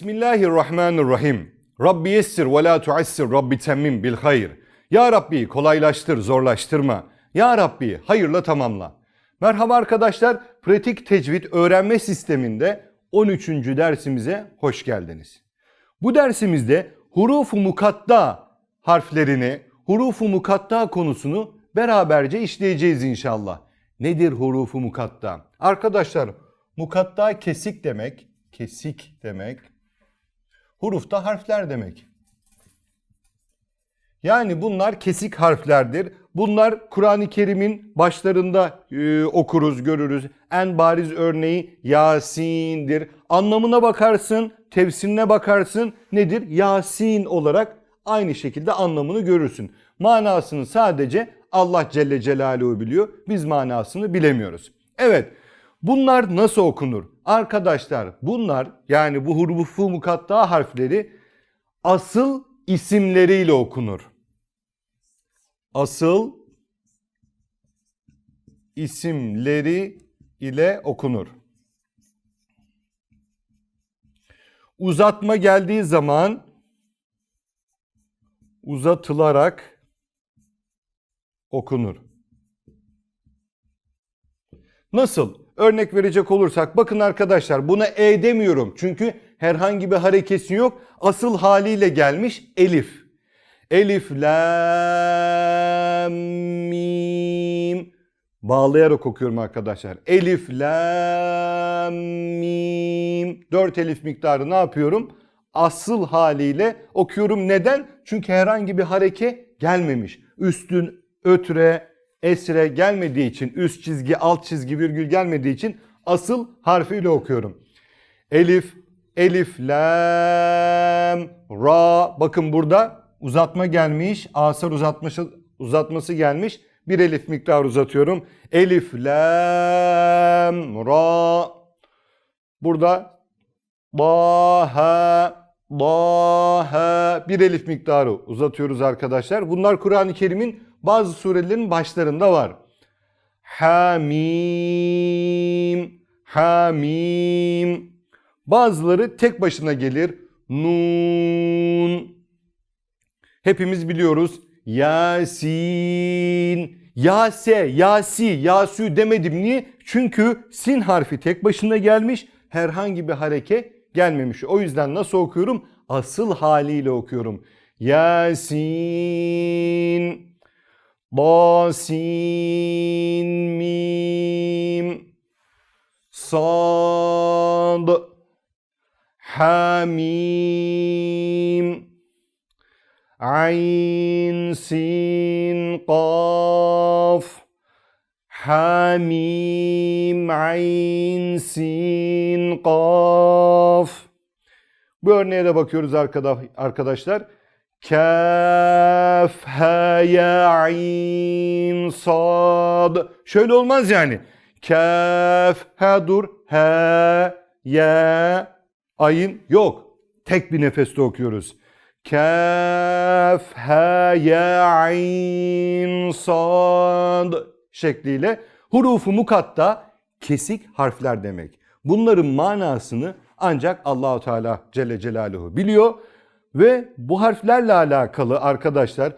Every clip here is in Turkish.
Bismillahirrahmanirrahim. Rabbi yessir ve la tuassir Rabbi temmim bil hayır. Ya Rabbi kolaylaştır zorlaştırma. Ya Rabbi hayırla tamamla. Merhaba arkadaşlar. Pratik tecvid öğrenme sisteminde 13. dersimize hoş geldiniz. Bu dersimizde hurufu mukatta harflerini, hurufu mukatta konusunu beraberce işleyeceğiz inşallah. Nedir hurufu mukatta? Arkadaşlar mukatta kesik demek, kesik demek. Hurufta harfler demek. Yani bunlar kesik harflerdir. Bunlar Kur'an-ı Kerim'in başlarında e, okuruz, görürüz. En bariz örneği Yasin'dir. Anlamına bakarsın, tefsirine bakarsın nedir? Yasin olarak aynı şekilde anlamını görürsün. Manasını sadece Allah Celle Celaluhu biliyor. Biz manasını bilemiyoruz. Evet. Bunlar nasıl okunur? Arkadaşlar bunlar yani bu hurufu mukatta harfleri asıl isimleriyle okunur. Asıl isimleri ile okunur. Uzatma geldiği zaman uzatılarak okunur. Nasıl? Örnek verecek olursak bakın arkadaşlar buna E demiyorum. Çünkü herhangi bir harekesi yok. Asıl haliyle gelmiş elif. Elif, lam, mim. Bağlayarak okuyorum arkadaşlar. Elif, lam, mim. Dört elif miktarı ne yapıyorum? Asıl haliyle okuyorum. Neden? Çünkü herhangi bir hareke gelmemiş. Üstün, ötre, esre gelmediği için, üst çizgi, alt çizgi, virgül gelmediği için asıl harfiyle okuyorum. Elif, elif, lam, ra. Bakın burada uzatma gelmiş. Asar uzatması, uzatması gelmiş. Bir elif miktar uzatıyorum. Elif, lam, ra. Burada ba, ha, ba, ha. Bir elif miktarı uzatıyoruz arkadaşlar. Bunlar Kur'an-ı Kerim'in bazı surelerin başlarında var. Hamim, hamim. Bazıları tek başına gelir. Nun. Hepimiz biliyoruz. Yasin. Yase, Yasi, Yasü demedim. Niye? Çünkü sin harfi tek başına gelmiş. Herhangi bir hareke gelmemiş. O yüzden nasıl okuyorum? Asıl haliyle okuyorum. Yasin. Ba, sin, mim. Sad. Hamim. Ayn, sin, kaf. Hamim, ayn, sin, kaf. Bu örneğe de bakıyoruz arkada- arkadaşlar. Kaf, ha, ya, ayn, sad. Şöyle olmaz yani. Kaf, ha dur, ha, ya, ayın yok. Tek bir nefeste okuyoruz. Kaf, ha, ya, ayn, sad şekliyle hurufu mukatta kesik harfler demek. Bunların manasını ancak Allahu Teala Celle Celaluhu biliyor ve bu harflerle alakalı arkadaşlar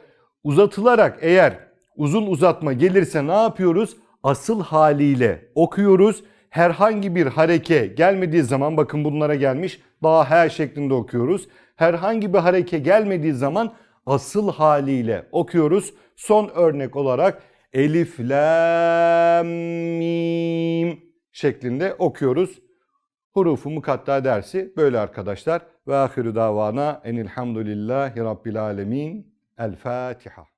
uzatılarak eğer uzun uzatma gelirse ne yapıyoruz? Asıl haliyle okuyoruz. Herhangi bir hareke gelmediği zaman bakın bunlara gelmiş daha her şeklinde okuyoruz. Herhangi bir hareke gelmediği zaman asıl haliyle okuyoruz. Son örnek olarak elif, lam, mim şeklinde okuyoruz. Hurufu mukatta dersi böyle arkadaşlar. Ve ahiru davana enilhamdülillahi rabbil alemin. El Fatiha.